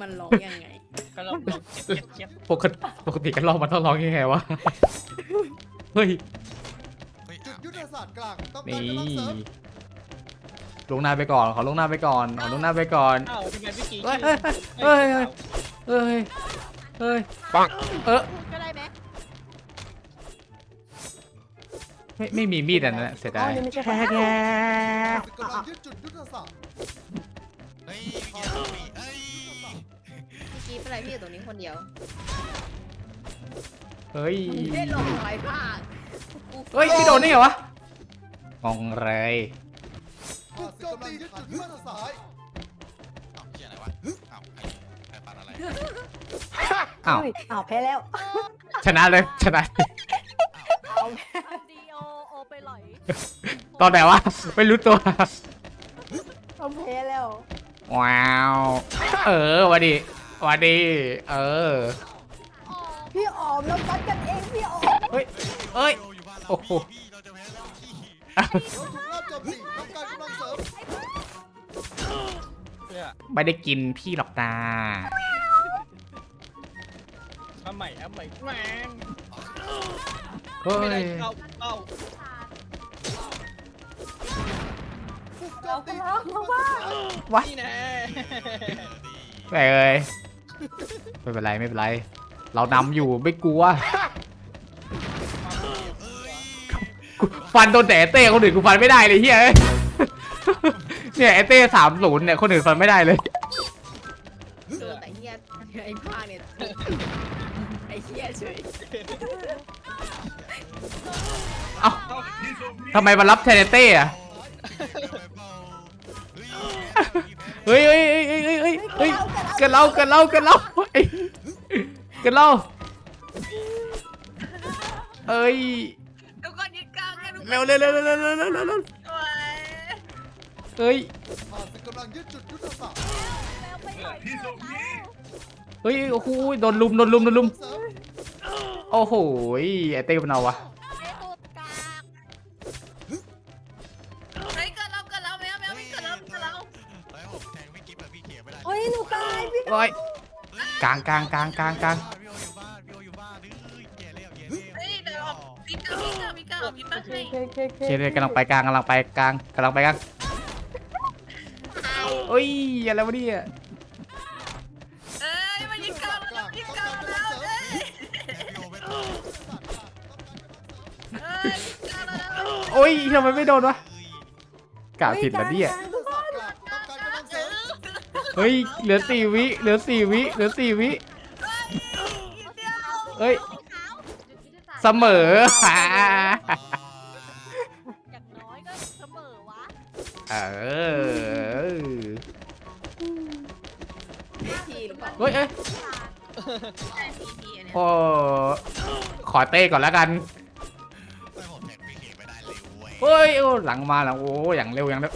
มันร้องยังไง ก็ลองลองเก็บเก็บปกติปกติกันลองมันต้องร้องยังไงวะ เฮ้ย เฮ้ยจุอ้าดวยุทธศาสตร์กลางต้องการนี่กำลังเสริมลงหน้าไปก่อน ขอลงหน้าไปก่อน ขอลงหน้าไปก่อน อ้าวทำไมพี่กีเฮ้ยเฮ้ยเฮ้ยเฮ้ยเฮ้ยเฮ้ย ปัง เออ พูดก็ได้ไหมไม่ไม่มีมีดอันนั้นอะเสียดายอ๋อนี่ไม่ใช่แค่แค่ศึกกำลังยึดจุดยุทธศาสตร์ เฮ้ยพี่เกียร์เอาพี่เฮ้ยเมื่อกี้เป็นไรพี่อยู่ตรงนี้คนเดียวเฮ้ยไม่ลงไรบ้างเฮ้ยพี่โดนนี่เหรอวะงงเลยบุกโจมตียึดจุดยุทธศาสตร์เอ้าเกียร์อะไรวะเอ้าใครใครปัดอะไรอ้าวเฮ้ยอ้าวแพ้แล้วชนะเลยชนะดีโอโอไปหลอยตอนไหนวะไม่รู้ตัวเราแพ้แล้ว ว้าว เออวันดีวันดี เออ พี่ออมเราฟัดกันเองพี่ออมเฮ้ยเฮ้ยอยู่บ้านเราโอ้โหพี่เราจะแพ้แล้วพี่เราถูกรอบโจมตีต้องการกำลังเสริมเพื่อไม่ได้กินพี่หรอกนาทำใหม่ทำใหม่แมงเฮ้ไม่ได้ย เข้าเข้า เรามก็ตีร้องมาว่าวัดนี่แน่ไปเลยไม่เป็นไรไม่เป็นไร เรานำอยู่ไม่กลัวกูฟันโดนแต่ไอ้เต้คนอื่นกูฟันไม่ได้เลยเฮียเอ้ยเนี่ยไอเต้สามศูนย์เนี่ยคนอื่นฟันไม่ได้เลย เจอแต่เฮียไอ้ภาคเนี่ย ไอ้เฮียเฉยเอ้าทำไมมารับแทนไอ้เต้อะ เฮ้ยเฮ้ยเฮ้ยเฮ้ยเฮ้ยเกิดเราเกิดเราเกิดเราเกิดเราเอ้ยทุกคเร็วเร็วเร็วเร็วเร็วเร็วเร็วเฮ้ยอฮ้ยเฮ้วเฮ้ยโอ้โหโดนลุมโดนลุมโดนลุมโอ้โหไอเต้มันเอาวะ ตายพี่โอ้ยกลางกลางกลางกลางกลางพี่โออยู่บ้านพี่โออยู่บ้านเฮ้ยเกียร์เร็วเกียร์เร็วเฮ้ยเดี๋ยวมีเกิดมีเกิดมีเกิดมีป้าให้เคเคเคเคเลยกำลังไปกลางกำลังไปกลางกำลังไปกลางเอ้ยอะไรวะเนี่ยเอ้ยมายึดกลางกลางยึดต้องกลาการงกำลัแล้งวเสริมเอ้ยพี่โอไม่ต้องเอ้ยยึดกลางแล้วโอ้ยทำไมไม่โดนวะกล่าวผิดแล้วเนี่ย เฮ้ยเหลือสี่วิเหลือสี่วิเหลือสี่วิเฮ้ยเสมอฮ่าอย่างน้อยก็เสมอวะเออทีหรือเปล่าเฮ้ยเอ้ยใช่ทีทีอันเนี้ยโอ้ขอเต้ก่อนแล้วกันไม่ผมแทงพี่เกียร์ไม่ได้เลยเว้ยเฮ้ยโอ้หลังมาหลังโอ้อย่างเร็วอย่างเร็ว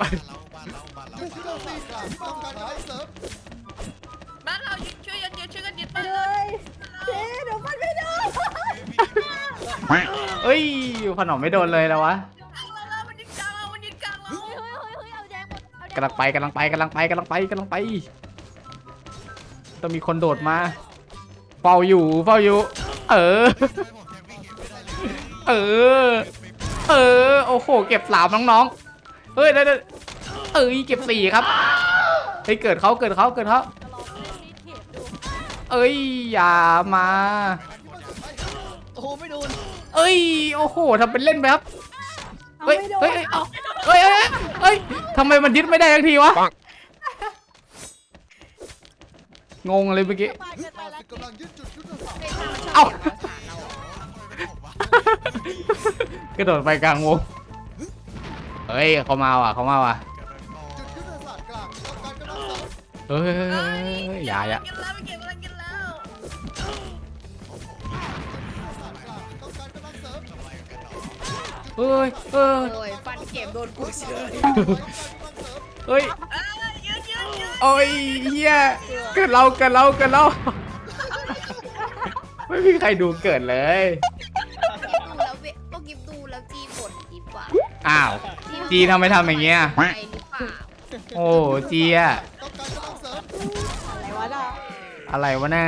บ้านเราบ้านเรา บ้านเราบุกโจมตีกลางต้องการกำลังเสริมบ้านเรายึดช่วยกันยึดช่วยกันยึดไปเลเรายเจ๊เดี๋ยวฟันไม่ได้เอ้ยขนอมไม่โดนเลยแล้ววะเรามันยึดกลางเรามันยึดกลางเราเฮ้ยเฮ้ยเฮ้ยเฮ้ยเอาแดงหมดเอาแดงกำลังไปกำลังไปกำลังไปกำลังไปกำลังไปต้องมีคนโดดมาเฝ้าอยู่เฝ้าอยู่ เออเกียร์ไม่ได้เลยเออ เออ โอ้โห เก็บสามน้องๆ เฮ้ยได้ได้ เอ้ยเก็บสี่ครับเฮ้ยเกิดเขาเกิดเขาเกิดเขาจะลองเล่นมีดเข็มดูเอ้ยอย่ามาโอ้โหไม่โดนเอ้ยโอ้โหทำเป็นเล่นไปครับเอาเฮ้ยไม่โดเฮ้ยนเฮ้ยเอาเฮ้ยเฮ้ยเฮ้ยทำไมมันยึดไม่ได้ทันทีวะงงเลยเมื่อกี้สบายเกินไปข้าแล้วศึกกำลังยึดจุดยุทธศาสตร์ไม่ทราบมันชเอ้าอบเสียงภาษาเรากระโดดไปกลางวงเฮ้ยเขามาว่ะเขามาว่ะ เฮ้ยเฮ้ยเฮ้ยเฮ้ยอย่าอย่ากินแล้วไม่เก็บกำลังกินแล้วยุทธศาสตร์กลางต้องการกำลังเฮ้ยเฮ้ยโอ้ยฟันเก็บโดนกูเฉยเฮ้ยเอ้ยยืดยืดยืดโอ้ยเฮียเกิดเราเกิดเราเกิดเราไม่มีใครดูเกิดเลยดูแล้วเวก็กิฟดูแล้วจีบ่นกิฟว่ะอ้าว จีทำไมทำอย่างเงี้ย ไปหรือเปล่า โอ้จีอะ อะไรวะน่า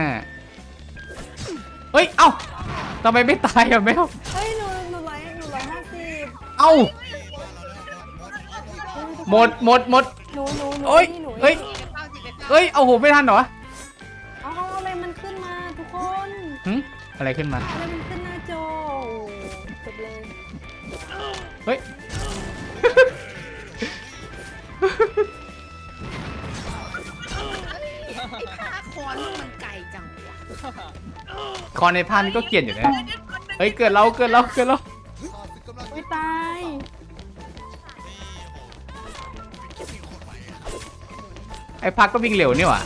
เฮ้ย เอ้าทำไมไม่ตายอะแมวเฮ้ยหนูหนูร้อยหนูร้อยห้าสิบเอ้าหมดหมดหมด หนูหนูหนูโอ้ยนี่หนูเฮ้ยจีไปเฝ้าจีไปเฝ้าเฮ้ย เอาโหไม่ทันเหรอเอาเอาอะไรมันขึ้นมาทุกคนหึอะไรขึ้นมา อะไรมันขึ้นหน้าจอโอ้จบเลยเฮ้ย คอนในพานนี่ก็เกลียนอยู่นะ เฮ้ยเกิดเราเกิดเราเกิดเราข้าศึกกำลังอุ้ยตายไอ้พักก็วิ่งเร็วนี่หว่า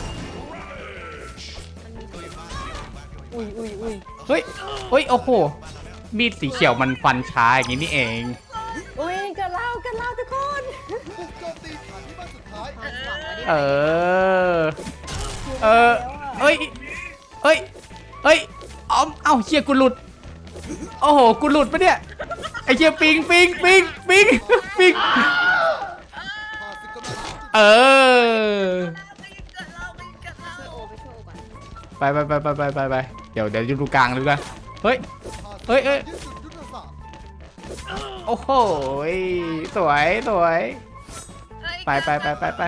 อุ้ยอุ้ยอุ้ยเฮ้ยเฮ้ยโอ้โห มีดสีเขียวมันฟันช้าอย่างนี้นี่เอง อุ้ยกันเล่ากันเล่าทุกคนบุกโจมตีฐานที่บ้านสุดท้ายทางฝั่งมาดิเออ เออเฮ้ย เฮ้ย เฮ้ยเอาเอ้าเชียกูหลุด โอ้โห กูหลุดปะเนี่ย ไอเชียปิงปิงปิงปิงปิงข้าศึกกำลังยึดจุดเออช่วยโอไปช่วยโอก่อนไปไปไปไปไปไปไปเดี๋ยวเดี๋ยวดูกลางดูกันเฮ้ยข้าศึกเฮ้ยเฮ้ยยึดจุดยุทธศาสตร์โอ้โห สวยสวย ไปไปไปไปไป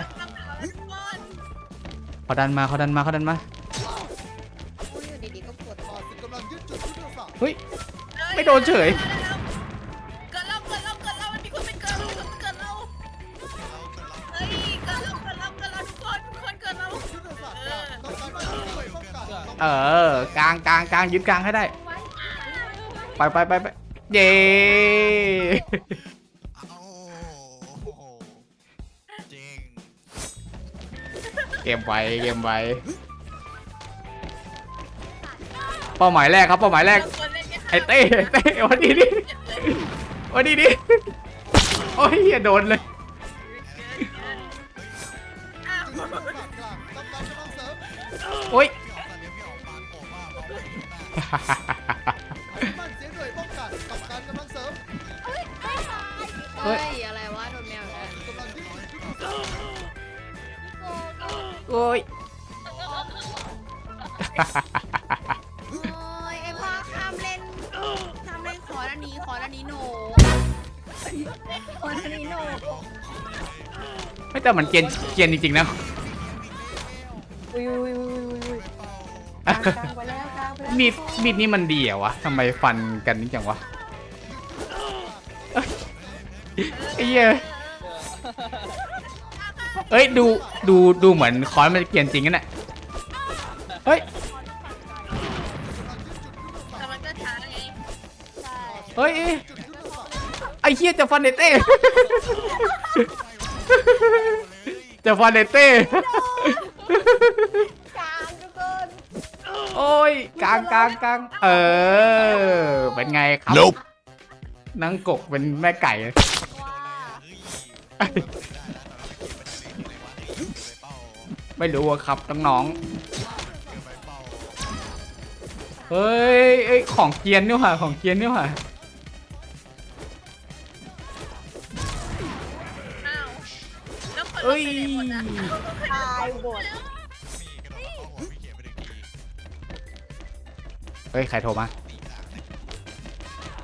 เขาดันมาเขาดันมาเขาดันมา โดนเฉย เกิดเราเกิดเราเกิดเรามันมีคนเป็นเกิดเรามีคนเป็นเกิดเราเฮ้ยเกิดเราเกิดเราเกิดเราทุกคนทุกคนเกิดเรายุทธศาสตร์กลางต้องการกำลังเสริมต้องการต้องเออกลางกลางกลางยึดกลางให้ได้ ไปไปไปไปเย้โอ้โหจริงเกมไวเกมไวเป้าหมายแรกครับเป้าหมายแรกคนเล่นเนี่ยไอ้เต้ไอ้เต้วันนี้ดิวันนี้ดิโอ้ยเหี้ยโดนเลยจุดยุทธศาสตร์กลางต้องการกำลังเสริมโอ้ยพี่ออกตาเลี้ยงพี่ออกปานโผล่มาเอาไปหน้ามันเสียหน่วยป้องกันต้องการกำลังเสริมเฮ้ยอะไรวะโดนแมวอีกแล้วกำลังยึดจุดยุทธศาสตร์โอ้ย แต่มันเกรียนเกรียนจริงๆนะอุ้ยอุ้ยอุ้ยอุ้ยอุ้ยกลางกลางไปแล้วกลางไปแล้วมีดมีดนี่มันดีเหรอวะทำไมฟันกันนี่จังวะเอ้ยไอ้เหี้ยเอ้ยดูดูดูเหมือนคอนมันเกรียนจริงกันน่ะเฮ้ยแต่มันก็ช้าไงใช่เฮ้ยเอ้ยจุดยุทธศาสตร์ไอ้เหี้ยจะฟันเนเต้ จะฟันเนเต้ กลางทุกคนโอ้ยกลางกลางกลางเออ เป็นไงครับ Nope นังกกเป็นแม่ไก่ว่าไม่รู้อะครับน้องๆเฮ้ยเอ้ยของเกรียนนี่หว่าของเกรียนนี่หว่า เอ้ยไปไหนหมดอะตายหมดมีกระโดดเข้าหัวพี่เขียนไปหนึ่งทีเฮ้ยใครโทรมา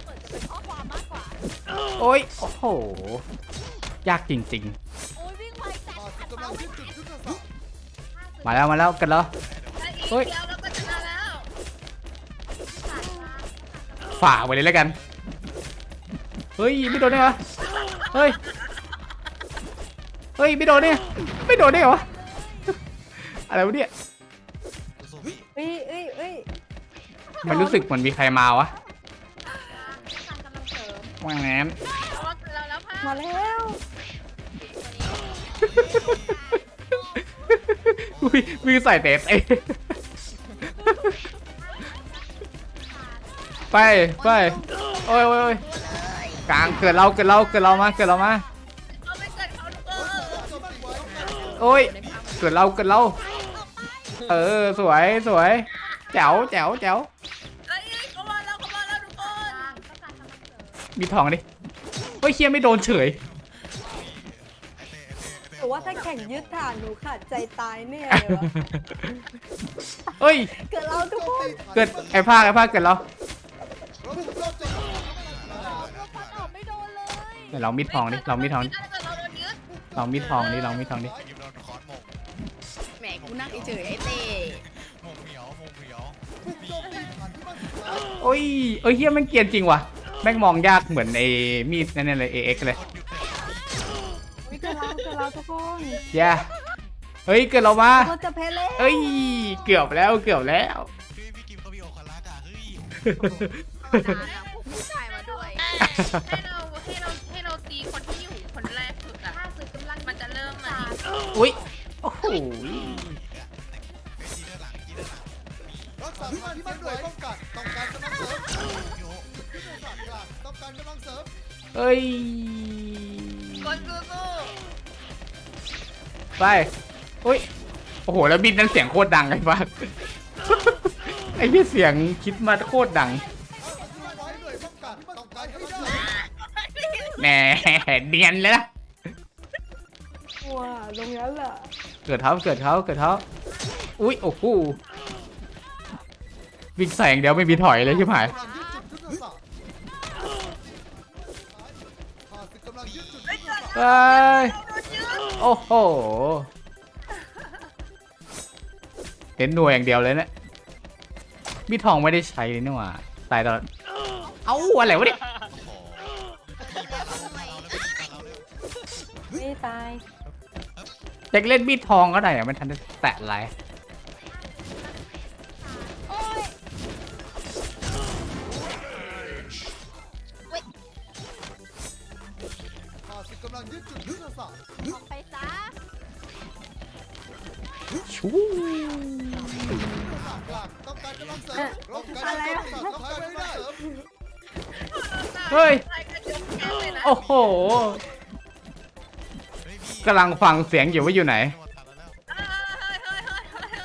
เหมือนจะเป็นข้อความมากกว่า โอ้ยโอ้โหยากจริง โอ้ยวิ่งไวแต่ข้าศึกำลังยึดจุดยุทธศาสตร์ๆ มาแล้วมาแล้วกันแล้วได้อีกเฮ้ย แล้วก็ชนะแล้วฝ่าไปเลยแล้วกัน เฮ้ยไม่โดนได้เหรอเฮ้ย ฮ้ยไม่โดนเนี่ยไม่โดนได้เหรอวะอะไรวะเนี่ยสู้พี่เอ้ยเอ้ยเอ้ยมันรู้สึกเหมือนมีใครมาวะว่างั้นเอาว่าเราแล้วพ่ะมาแล้วอุ้ยมีใส่เตะเตะไปไปโอ้ยโอ้ยโอ้ยกลางเกิดเราเกิดเราเกิดเรามาเกิดเรามาเอา โอ้ยในผ้ามันเกิดเราเกิดเรา เออสวยสวยแจ๋วแจ๋วแจ๋วเอ้ยเขามาแล้วเขามาแล้วทุกคนมีทองดิเฮ้ยเคียไม่โดนเฉยโอ้ว่าถ้าแข่งยึดฐานหนูขาดใจตายแน่เลยวะเอ้ย เกิดเราทุกคนเกิดไอ้ภาคไอ้ภาคเกิดแล้วรถรถจอดฟันออกไม่โดนเลยเดี๋ยวเรามิดทองดิเรามิดทองดิถ้าเกิดเราโดนยึดเรามิดทองดิเรามิดทองดิ กูนั่งเฉยๆไอ้เต้มงเหมียวมงเหมียวถูกโจมตีฐานที่มั่นสุดท้ายโอ้ยเอ้ยเฮียแม่งเกรียนจริงว่ะแม่งมองยากเหมือนไอ้มีดนั่นๆเลย AX เลยวิเกิดเราเกิดเราทุกคนแย่เฮ้ยเกิดเรามาเราจะแพ้แล้วเอ้ยเกือบแล้วเกือบแล้วพี่พี่กิมเขามีโอคารักอะเฮ้ยธรรมดานะพวกผู้ชายมาด้วย ให้เราให้เราให้เราตีคนที่อยู่คนแรกสุดอะถ้าสึกกำลังมันจะเริ่มมาอุ้ยโอ้โห รักษาฐานที่มั่นหน่วยป้องกันต้องการกำลังเสริมยุทธศาสตร์กลางต้องการกำลังเสริมเอ้ยคนสู้ไปอุ้ยโอ้โหแล้วบินนั้นเสียงโคตรดังไอ้บ้าไอ้ที่เสียงคิดมาโคตรดังไว้หน่วยป้องกันต้องการให้ได้แหมเนียนเลยนะว้าตรงนั้นแหละเกิดเท้าเกิดเท้าเกิดเท้าอุ้ยโอ้โห วิ่งใส่อย่างเดียวไม่มีถอยเลยใช่ไหมกำลังยึดจุดยุทธศาสตร์ข้าศึกกำลังยึดจุดยุทธศาสตร์เอ้ยโอ้โหเห็นหน่วยอย่างเดียวเลยเนะมีทองไม่ได้ใช้เลยนี่หว่าตายตลอดเอ้าอะไรวะเนี่ยโอ้โหขี่ปลาเราเราแล้วพี่ขี่ปลาเราแล้วไม่ตายเด็กเล่นมีดทองก็ได้อะมันทันจะแตะอะไร เสริมต้องการกำลังเสริมต้องการกำลังเสริมเฮ้ยใครก็ยกแขนเลยนะโอ้โหเฮ้ยพี่กำลังฟังเสียงอยู่ว่าอยู่ไหนโดนทันแล้ว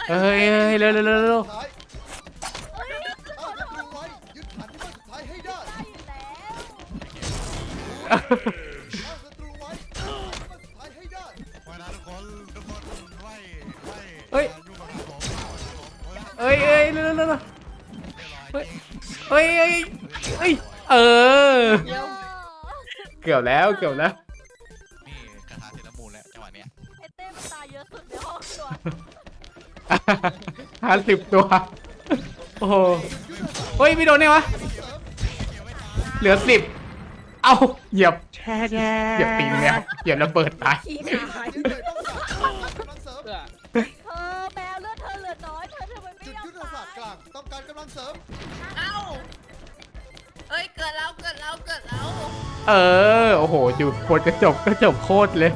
เฮ้ยเฮ้ยเฮ้ยเฮ้ยเฮ้ยเฮ้ยเฮ้ยเร็วเร็วเร็วเร็วท้ายเอาศัตรูไว้ยึดฐานที่มั่นสุดท้ายให้ได้เอาศัตรูไว้ยึดฐานที่มั่นสุดท้ายให้ได้ไว้นะทุกคนทุกคนไหวไหวเฮ้ยอยู่กับผมผมเฮ้ยเฮ้ยเร็วเร็วเร็วเร็วเฮ้ยเฮ้ยเฮ้ยเฮ้ยเออเกือบแล้วเกือบแล้ว นี่คาถาเซรามูนแล้วจังหวะเนี้ยไอเต้มันตายเยอะสุดในห้องตัวห้าสิบตัว โอ้โหเฮ้ยไม่โดนเนี่ยวะ เหลือสิบ เอาเหยียบ เหยียบปิงแล้วเหยียบแล้วเปิดตาย ขี้ขาย กิดแล้วเกิดแล้วเกิดแล้วเออ โอ้โห อยู่บนกระจบก็จบโคตรเลย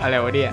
อะไรวะเนี่ย